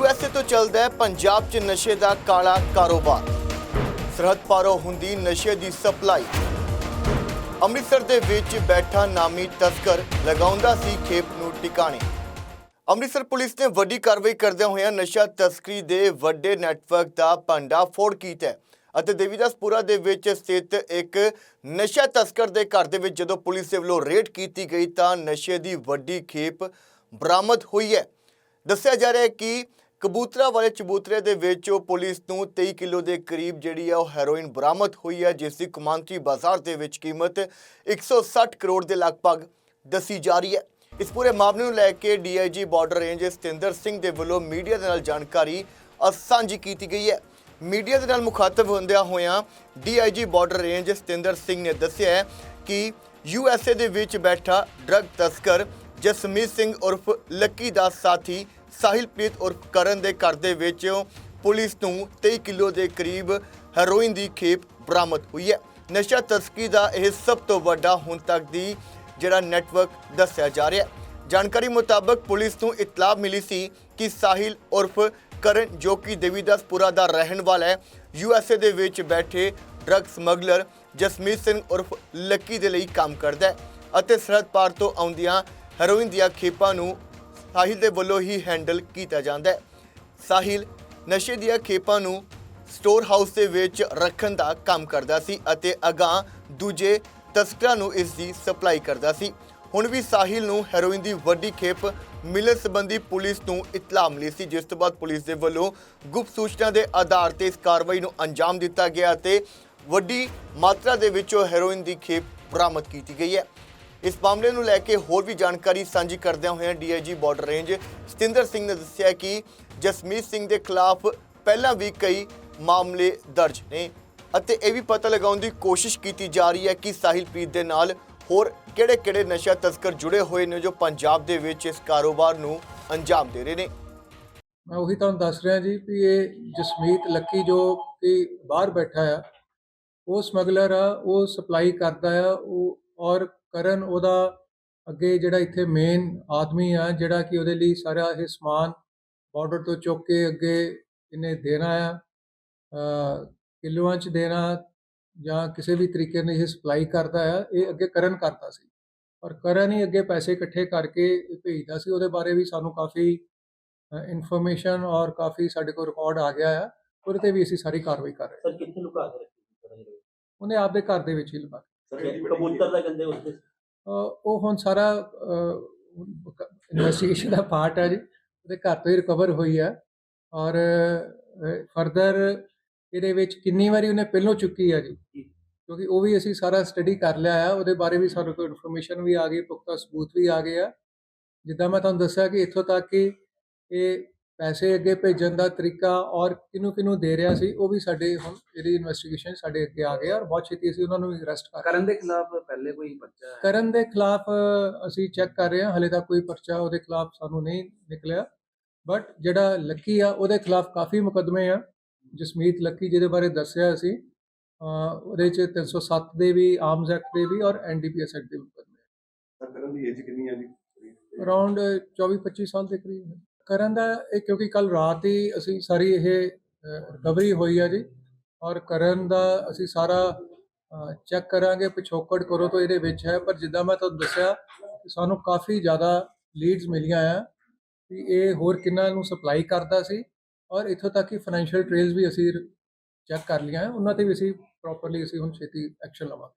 USA ਤੋਂ ਚੱਲਦਾ ਹੈ ਪੰਜਾਬ 'ਚ ਨਸ਼ੇ ਦਾ ਕਾਲਾ ਕਾਰੋਬਾਰ। ਸਰਹੱਦ ਪਾਰੋਂ ਹੁੰਦੀ ਨਸ਼ੇ ਦੀ ਸਪਲਾਈ। ਅੰਮ੍ਰਿਤਸਰ ਦੇ ਵਿੱਚ ਬੈਠਾ ਨਾਮੀ ਤਸਕਰ ਲਗਾਉਂਦਾ ਸੀ ਖੇਪ ਨੂੰ ਟਿਕਾਣੇ। ਅੰਮ੍ਰਿਤਸਰ ਪੁਲਿਸ ਨੇ ਵੱਡੀ ਕਾਰਵਾਈ ਕਰਦਿਆਂ ਹੋਇਆਂ ਨਸ਼ਾ ਤਸਕਰੀ ਦੇ ਵੱਡੇ ਨੈਟਵਰਕ ਦਾ ਭੰਡਾ ਫੋੜ ਕੀਤਾ ਅਤੇ ਦੇਵੀਦਾਸਪੁਰਾ ਦੇ ਵਿੱਚ ਸਥਿਤ ਇੱਕ ਨਸ਼ਾ ਤਸਕਰ ਦੇ ਘਰ ਦੇ ਵਿੱਚ ਜਦੋਂ ਪੁਲਿਸ ਦੇ ਵੱਲੋਂ ਰੇਡ ਕੀਤੀ ਗਈ ਤਾਂ ਨਸ਼ੇ ਦੀ ਵੱਡੀ ਖੇਪ ਬਰਾਮਦ ਹੋਈ ਹੈ। ਦੱਸਿਆ ਜਾ ਰਿਹਾ ਹੈ ਕਿ ਕਬੂਤਰਾ ਵਾਲੇ ਚਬੂਤਰੇ ਦੇ ਵਿੱਚ ਉਹ ਪੁਲਿਸ ਨੂੰ 23 ਕਿਲੋ ਦੇ ਕਰੀਬ ਜਿਹੜੀ ਹੈ ਉਹ ਹੈਰੋਇਨ ਬਰਾਮਦ ਹੋਈ ਹੈ ਜਿਸ ਦੀ ਕੌਮਾਂਤਰੀ ਬਾਜ਼ਾਰ ਦੇ ਵਿੱਚ ਕੀਮਤ 160 ਕਰੋੜ ਦੇ ਲਗਭਗ ਦੱਸੀ ਜਾ ਰਹੀ ਹੈ। ਇਸ ਪੂਰੇ ਮਾਮਲੇ ਨੂੰ ਲੈ ਕੇ DIG border range Satinder Singh ਦੇ ਵੱਲੋਂ ਮੀਡੀਆ ਦੇ ਨਾਲ ਜਾਣਕਾਰੀ ਸਾਂਝੀ ਕੀਤੀ ਗਈ ਹੈ। ਮੀਡੀਆ ਦੇ ਨਾਲ ਮੁਖਾਤਬ ਹੁੰਦਿਆਂ ਹੋਇਆਂ DIG border range Satinder Singh ਨੇ ਦੱਸਿਆ ਹੈ ਕਿ ਯੂਐਸਏ ਦੇ ਵਿੱਚ ਬੈਠਾ ਡਰੱਗ ਤਸਕਰ ਜਸਮੀਤ ਸਿੰਘ ਉਰਫ ਲੱਕੀ ਦਾ ਸਾਥੀ ਸਾਹਿਲਪ੍ਰੀਤ ਉਰਫ ਕਰਨ ਦੇ ਘਰ ਦੇ ਵਿੱਚ ਪੁਲਿਸ ਨੂੰ 23 ਕਿਲੋ ਦੇ ਕਰੀਬ ਹੈਰੋਇਨ ਦੀ ਖੇਪ ਬਰਾਮਦ ਹੋਈ ਹੈ। ਨਸ਼ਾ ਤਸਕੀ ਦਾ ਇਹ ਸਭ ਤੋਂ ਵੱਡਾ ਹੁਣ ਤੱਕ ਦੀ ਜਿਹੜਾ ਨੈਟਵਰਕ ਦੱਸਿਆ ਜਾ ਰਿਹਾ ਹੈ। ਜਾਣਕਾਰੀ ਮੁਤਾਬਕ ਪੁਲਿਸ ਨੂੰ ਇਤਲਾਹ ਮਿਲੀ ਸੀ ਕਿ ਸਾਹਿਲ ਉਰਫ ਕਰਨ ਜੋ ਕਿ ਦੇਵੀਦਾਸਪੁਰਾ ਦਾ ਰਹਿਣ ਵਾਲਾ ਹੈ ਯੂਐਸਏ ਦੇ ਵਿੱਚ ਬੈਠੇ ਡਰੱਗ ਸਮਗਲਰ ਜਸਮੀਤ ਸਿੰਘ ਉਰਫ ਲੱਕੀ ਦੇ ਲਈ ਕੰਮ ਕਰਦਾ ਹੈ ਅਤੇ ਸਰਹੱਦ ਪਾਰ ਤੋਂ ਆਉਂਦੀਆਂ ਹੈਰੋਇਨ ਦੀਆਂ ਖੇਪਾਂ ਨੂੰ ਸਾਹਿਲ ਦੇ ਵੱਲੋਂ ਹੀ ਹੈਂਡਲ ਕੀਤਾ ਜਾਂਦਾ ਹੈ। ਸਾਹਿਲ ਨਸ਼ੇ ਦੀਆਂ ਖੇਪਾਂ ਨੂੰ ਸਟੋਰ ਹਾਊਸ ਦੇ ਵਿੱਚ ਰੱਖਣ ਦਾ ਕੰਮ ਕਰਦਾ ਸੀ ਅਤੇ ਅਗਾਂਹ ਦੂਜੇ ਤਸਕਰਾਂ ਨੂੰ ਇਸ ਦੀ ਸਪਲਾਈ ਕਰਦਾ ਸੀ। ਹੁਣ ਵੀ ਸਾਹਿਲ ਨੂੰ ਹੈਰੋਇਨ ਦੀ ਵੱਡੀ ਖੇਪ ਮਿਲਣ ਸੰਬੰਧੀ ਪੁਲਿਸ ਨੂੰ ਇਤਲਾਹ ਮਿਲੀ ਸੀ, ਜਿਸ ਤੋਂ ਬਾਅਦ ਪੁਲਿਸ ਦੇ ਵੱਲੋਂ ਗੁਪਤ ਸੂਚਨਾ ਦੇ ਆਧਾਰ ਤੇ ਇਸ ਕਾਰਵਾਈ ਨੂੰ ਅੰਜਾਮ ਦਿੱਤਾ ਗਿਆ ਅਤੇ ਵੱਡੀ ਮਾਤਰਾ ਦੇ ਵਿੱਚ ਉਹ ਹੈਰੋਇਨ ਦੀ ਖੇਪ ਬਰਾਮਦ ਕੀਤੀ ਗਈ ਹੈ। ਇਸ ਮਾਮਲੇ ਨੂੰ ਲੈ ਕੇ ਹੋਰ ਵੀ ਜਾਣਕਾਰੀ ਸਾਂਝੀ ਕਰਦਿਆਂ ਹੋਇਆਂ DIG border range Satinder Singh ਨੇ ਦੱਸਿਆ ਕਿ ਜਸਮੀਤ ਸਿੰਘ ਦੇ ਖਿਲਾਫ ਪਹਿਲਾਂ ਵੀ ਕਈ ਮਾਮਲੇ ਦਰਜ ਨੇ ਅਤੇ ਇਹ ਵੀ ਪਤਾ ਲਗਾਉਣ ਦੀ ਕੋਸ਼ਿਸ਼ ਕੀਤੀ ਜਾ ਰਹੀ ਹੈ ਕਿ ਸਾਹਿਲਪ੍ਰੀਤ ਦੇ ਨਾਲ ਹੋਰ ਕਿਹੜੇ-ਕਿਹੜੇ ਨਸ਼ਾ ਤਸਕਰ ਜੁੜੇ ਹੋਏ ਨੇ ਜੋ ਪੰਜਾਬ ਦੇ ਵਿੱਚ ਇਸ ਕਾਰੋਬਾਰ ਨੂੰ ਅੰਜਾਮ ਦੇ ਰਹੇ ਨੇ। ਮੈਂ ਉਹੀ ਤੁਹਾਨੂੰ ਦੱਸ ਰਿਹਾ ਜੀ ਵੀ ਇਹ ਜਸਮੀਤ ਲੱਕੀ ਜੋ ਕਿ ਬਾਹਰ ਬੈਠਾ ਆ, ਉਹ ਸਮਗਲਰ ਆ, ਉਹ ਸਪਲਾਈ ਕਰਦਾ ਆ, ਉਹ ਔਰ ਕਰਨ ਉਹਦਾ ਅੱਗੇ ਜਿਹੜਾ ਇੱਥੇ ਮੇਨ ਆਦਮੀ ਆ ਜਿਹੜਾ ਕਿ ਉਹਦੇ ਲਈ ਸਾਰਾ ਇਹ ਸਮਾਨ ਬਾਰਡਰ ਤੋਂ ਚੁੱਕ ਕੇ ਅੱਗੇ ਇਹਨੇ ਦੇਣਾ ਆ ਕਿਲੋਆਂ ਚ ਦੇਣਾ ਜਾਂ ਕਿਸੇ ਵੀ ਤਰੀਕੇ ਨਾਲ ਇਹ ਸਪਲਾਈ ਕਰਦਾ ਆ ਇਹ ਅੱਗੇ ਕਰਨ ਕਰਦਾ ਸੀ। ਔਰ ਕਰਨ ਹੀ ਅੱਗੇ ਪੈਸੇ ਇਕੱਠੇ ਕਰਕੇ ਇਹ ਭੇਜਦਾ ਸੀ ਉਹਦੇ ਬਾਰੇ ਵੀ ਸਾਨੂੰ ਕਾਫੀ ਇਨਫੋਰਮੇਸ਼ਨ ਔਰ ਕਾਫੀ ਸਾਡੇ ਕੋਲ ਰਿਕਾਰਡ ਆ ਗਿਆ ਆ ਉਹਦੇ ਤੇ ਵੀ ਅਸੀਂ ਸਾਰੀ ਕਾਰਵਾਈ ਕਰ ਰਹੇ ਹਾਂ। ਸਰ ਕਿੱਥੇ ਲੁਕਾ ਕੇ ਰੱਖੀ ਸੀ? ਉਹਨੇ ਆਪਦੇ ਘਰ ਦੇ ਵਿੱਚ ਹੀ ਲਗਾ ਕਬੂਤਰ ਦਾ ਕਹਿੰਦੇ ਉੱਥੇ ਉਹ ਹੁਣ ਸਾਰਾ ਇਨਵੈਸਟੀਗੇਸ਼ਨ ਦਾ ਪਾਰਟ ਹੈ ਜੀ। ਉਹਦੇ ਘਰ ਤੋਂ ਹੀ ਰਿਕਵਰ ਹੋਈ ਹੈ ਔਰ ਫਰਦਰ ਇਹਦੇ ਵਿੱਚ ਕਿੰਨੀ ਵਾਰੀ ਉਹਨੇ ਪਹਿਲੋਂ ਚੁੱਕੀ ਹੈ ਜੀ। ਕਿਉਂਕਿ ਉਹ ਵੀ ਅਸੀਂ ਸਾਰਾ ਸਟੱਡੀ ਕਰ ਲਿਆ ਆ। ਉਹਦੇ ਬਾਰੇ ਵੀ ਸਾਡੇ ਕੋਲ ਇਨਫੋਰਮੇਸ਼ਨ ਵੀ ਆ ਗਈ ਪੁਖਤਾ ਸਬੂਤ ਵੀ ਆ ਗਏ ਆ। ਜਿੱਦਾਂ ਮੈਂ ਤੁਹਾਨੂੰ ਦੱਸਿਆ ਕਿ ਇੱਥੋਂ ਤੱਕ ਕਿ ਇਹ ਪੈਸੇ ਅੱਗੇ ਭੇਜਣ ਦਾ ਤਰੀਕਾ ਔਰ ਕਿਹਨੂੰ ਕਿਹਨੂੰ ਦੇ ਰਿਹਾ ਸੀ ਉਹ ਵੀ ਸਾਡੇ ਹੁਣ ਇਹਦੀ ਇਨਵੈਸਟੀਗੇਸ਼ਨ ਸਾਡੇ ਅੱਗੇ ਆ ਗਿਆ ਔਰ ਬਹੁਤ ਛੇਤੀ ਅਸੀਂ ਉਹਨਾਂ ਨੂੰ ਅਰੈਸਟ ਕਰ ਕਰਨ ਦੇ ਖਿਲਾਫ ਪਹਿਲੇ ਕੋਈ ਪਰਚਾ ਹੈ? ਕਰਨ ਦੇ ਖਿਲਾਫ ਅਸੀਂ ਚੈੱਕ ਕਰ ਰਹੇ ਹਾਂ ਹਲੇ ਤੱਕ ਕੋਈ ਪਰਚਾ ਉਹਦੇ ਖਿਲਾਫ ਸਾਨੂੰ ਨਹੀਂ ਨਿਕਲਿਆ। ਬਟ ਜਿਹੜਾ ਲੱਕੀ ਆ ਉਹਦੇ ਖਿਲਾਫ ਕਾਫੀ ਮੁਕੱਦਮੇ ਆ। ਜਸਮੀਤ ਲੱਕੀ ਜਿਹਦੇ ਬਾਰੇ ਦੱਸਿਆ ਅਸੀਂ ਉਹਦੇ ਚ 307 ਦੇ ਵੀ ਆਰਮਸ ਐਕਟ ਦੇ ਵੀ ਔਰ ਐਨਡੀਪੀਐਸ ਐਕਟ ਦੇ ਵੀ ਮੁਕੱਦਮੇ ਤਾਂ ਕਰਨ ਦੀ ਏਜ ਕਿੰਨੀ ਹੈ ਜੀ? ਅਰਾਊਂਡ 24 25 ਸਾਲ ਦੇ ਕਰੀਬ ਹੈ। ਕਰਨ ਦਾ ਇਹ ਕਿਉਂਕਿ ਕੱਲ ਰਾਤ ਹੀ ਅਸੀਂ ਸਾਰੀ ਇਹ ਰਿਕਵਰੀ ਹੋਈ ਆ ਜੀ ਔਰ ਕਰਨ ਦਾ ਅਸੀਂ ਸਾਰਾ ਚੈੱਕ ਕਰਾਂਗੇ ਪਿਛੋਕੜ ਕਰੋ ਤਾਂ ਇਹਦੇ ਵਿੱਚ ਹੈ, ਪਰ ਜਿੱਦਾਂ ਮੈਂ ਤੁਹਾਨੂੰ ਦੱਸਿਆ ਸਾਨੂੰ ਕਾਫੀ ਜ਼ਿਆਦਾ ਲੀਡਸ ਮਿਲੀਆਂ ਆ ਕਿ ਇਹ ਹੋਰ ਕਿੰਨਾ ਨੂੰ ਸਪਲਾਈ ਕਰਦਾ ਸੀ ਔਰ ਇੱਥੋਂ ਤੱਕ ਕਿ ਫਾਈਨੈਂਸ਼ੀਅਲ ਟ੍ਰੇਲਸ ਵੀ ਅਸੀਂ ਚੈੱਕ ਕਰ ਲਈਆਂ ਉਹਨਾਂ ਤੇ ਵੀ ਅਸੀਂ ਪ੍ਰੋਪਰਲੀ ਅਸੀਂ ਹੁਣ ਛੇਤੀ ਐਕਸ਼ਨ ਲਵਾਂਗੇ।